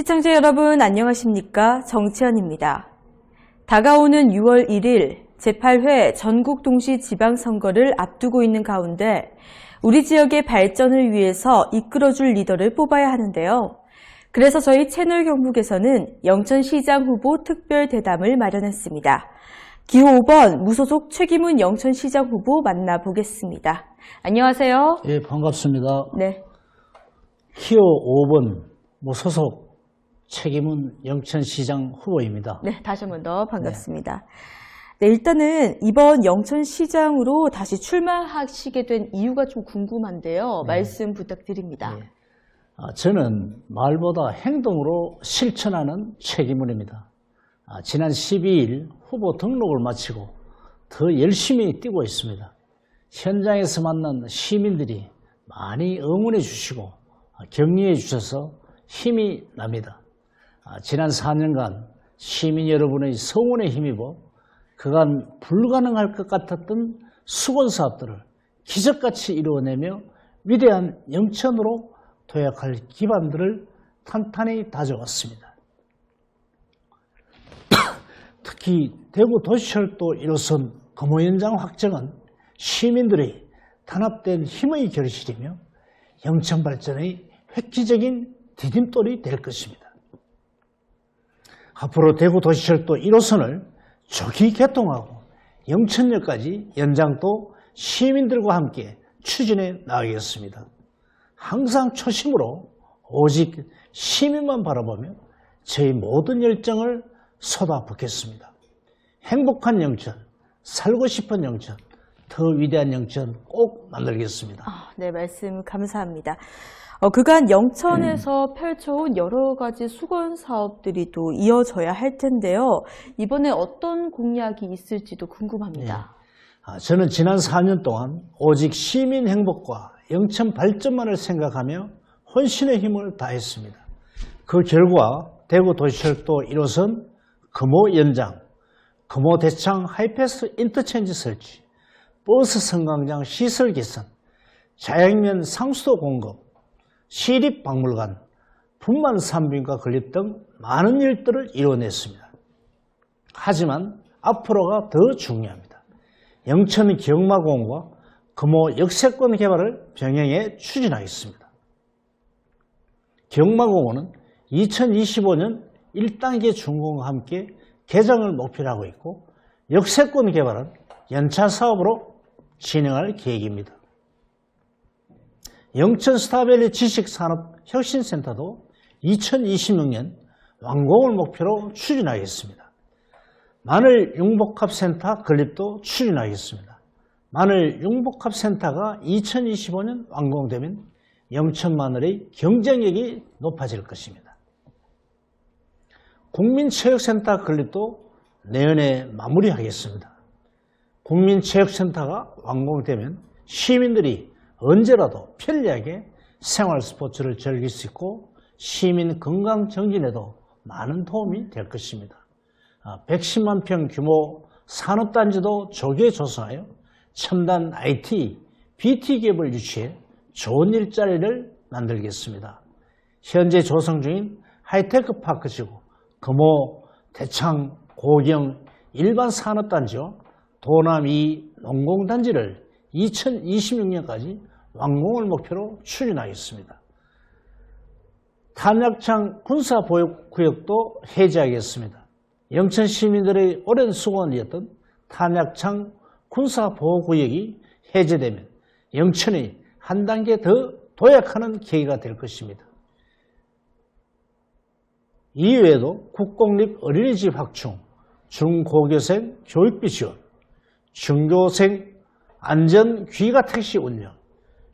시청자 여러분 안녕하십니까? 정치현입니다. 다가오는 6월 1일 제8회 전국 동시 지방선거를 앞두고 있는 가운데 우리 지역의 발전을 위해서 이끌어줄 리더를 뽑아야 하는데요. 그래서 저희 채널 경북에서는 영천시장 후보 특별 대담을 마련했습니다. 기호 5번 무소속 최기문 영천시장 후보 만나보겠습니다. 안녕하세요. 예, 반갑습니다. 네. 키오 5번 무소속 책임은 영천시장 후보입니다. 네, 다시 한 번 더 반갑습니다. 네, 일단은 이번 영천시장으로 다시 출마하시게 된 이유가 좀 궁금한데요. 말씀 부탁드립니다. 예. 아, 저는 말보다 행동으로 실천하는 책임문입니다. 아, 지난 12일 후보 등록을 마치고 더 열심히 뛰고 있습니다. 현장에서 만난 시민들이 많이 응원해 주시고 아, 격려해 주셔서 힘이 납니다. 아, 지난 4년간 시민 여러분의 성원에 힘입어 그간 불가능할 것 같았던 수건 사업들을 기적같이 이루어내며 위대한 영천으로 도약할 기반들을 탄탄히 다져왔습니다. 특히 대구 도시철도 1호선 금호연장 확정은 시민들의 단합된 힘의 결실이며 영천 발전의 획기적인 디딤돌이 될 것입니다. 앞으로 대구 도시철도 1호선을 조기 개통하고 영천역까지 연장 도 시민들과 함께 추진해 나가겠습니다. 항상 초심으로 오직 시민만 바라보며 저희 모든 열정을 쏟아붓겠습니다. 행복한 영천, 살고 싶은 영천, 더 위대한 영천 꼭 만들겠습니다. 아, 네, 말씀 감사합니다. 어, 그간 영천에서 펼쳐온 여러 가지 수건 사업들이 또 이어져야 할 텐데요. 이번에 어떤 공약이 있을지도 궁금합니다. 아, 저는 지난 4년 동안 오직 시민 행복과 영천 발전만을 생각하며 혼신의 힘을 다했습니다. 그 결과 대구 도시철도 1호선 금호 연장, 금호 대창 하이패스 인터체인지 설치, 버스 승강장 시설 개선, 자양면 상수도 공급, 시립박물관, 분만 산부인과 건립 등 많은 일들을 이뤄냈습니다. 하지만 앞으로가 더 중요합니다. 영천 기억마공원과 금호 역세권 개발을 병행해 추진하겠습니다. 기억마공원은 2025년 1단계 준공과 함께 개장을 목표로 하고 있고 역세권 개발은 연차 사업으로 진행할 계획입니다. 영천 스타밸리 지식산업혁신센터도 2026년 완공을 목표로 추진하겠습니다. 마늘 융복합센터 건립도 추진하겠습니다. 마늘 융복합센터가 2025년 완공되면 영천 마늘의 경쟁력이 높아질 것입니다. 국민체육센터 건립도 내년에 마무리하겠습니다. 국민체육센터가 완공되면 시민들이 언제라도 편리하게 생활 스포츠를 즐길 수 있고 시민 건강 정진에도 많은 도움이 될 것입니다. 110만 평 규모 산업단지도 조기에 조성하여 첨단 IT, BT 기업을 유치해 좋은 일자리를 만들겠습니다. 현재 조성 중인 하이테크 파크 지구, 금호, 대창, 고경 일반 산업단지와 도남 2 농공단지를 2026년까지 완공을 목표로 추진하겠습니다. 탄약창 군사보육구역도 해제하겠습니다. 영천 시민들의 오랜 수건이었던 탄약창 군사보호구역이 해제되면 영천이 한 단계 더 도약하는 계기가 될 것입니다. 이외에도 국공립 어린이집 확충, 중고교생 교육비 지원, 중교생 안전 귀가 택시 운영,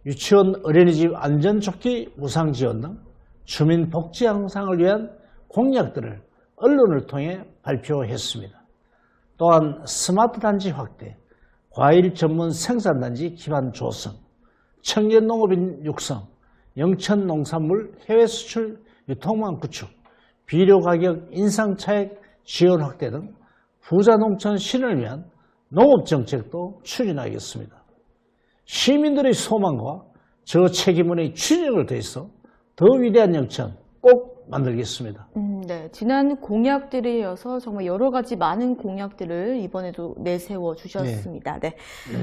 유치원 어린이집 안전조끼 무상 지원 등 주민 복지 향상을 위한 공약들을 언론을 통해 발표했습니다. 또한 스마트 단지 확대, 과일 전문 생산 단지 기반 조성, 청년 농업인 육성, 영천 농산물 해외 수출 유통망 구축, 비료 가격 인상 차액 지원 확대 등 부자 농촌 신을 위한 농업 정책도 추진하겠습니다. 시민들의 소망과 저 책임론의 추진을 더해서 더 위대한 영천 꼭 만들겠습니다. 음, 네. 지난 공약들에 이어서 정말 여러 가지 많은 공약들을 이번에도 내세워 주셨습니다. 네.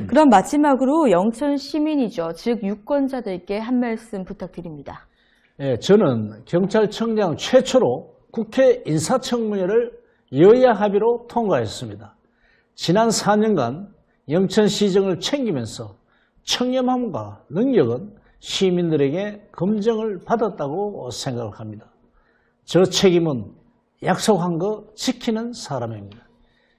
그럼 마지막으로 영천 시민이죠. 즉 유권자들께 한 말씀 부탁드립니다. 예, 저는 경찰청장 최초로 국회 인사청문회를 여야 합의로 통과했습니다. 지난 4년간 영천시정을 챙기면서 청렴함과 능력은 시민들에게 검증을 받았다고 생각을 합니다. 저 책임은 약속한 거 지키는 사람입니다.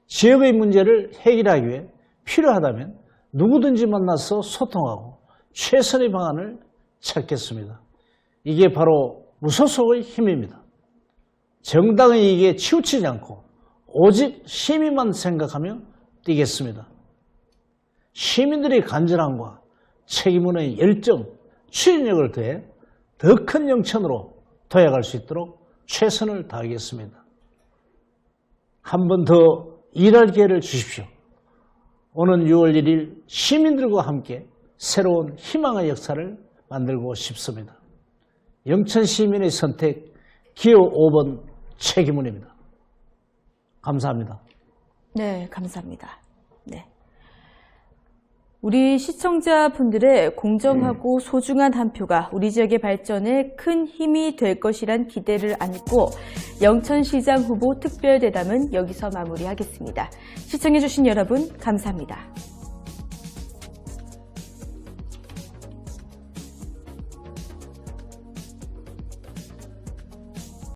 지역의 문제를 해결하기 위해 필요하다면 누구든지 만나서 소통하고 최선의 방안을 찾겠습니다. 이게 바로 무소속의 힘입니다. 정당의 이익에 치우치지 않고 오직 시민만 생각하며 뛰겠습니다. 시민들의 간절함과 책임의 열정, 추진력을 더해 더 큰 영천으로 도약할 수 있도록 최선을 다하겠습니다. 한 번 더 일할 기회를 주십시오. 오는 6월 1일 시민들과 함께 새로운 희망의 역사를 만들고 싶습니다. 영천 시민의 선택 기호 5번 책임문입니다. 감사합니다. 네, 감사합니다. 네. 우리 시청자분들의 공정하고 소중한 한 표가 우리 지역의 발전에 큰 힘이 될 것이란 기대를 안고 영천시장 후보 특별대담은 여기서 마무리하겠습니다. 시청해주신 여러분, 감사합니다.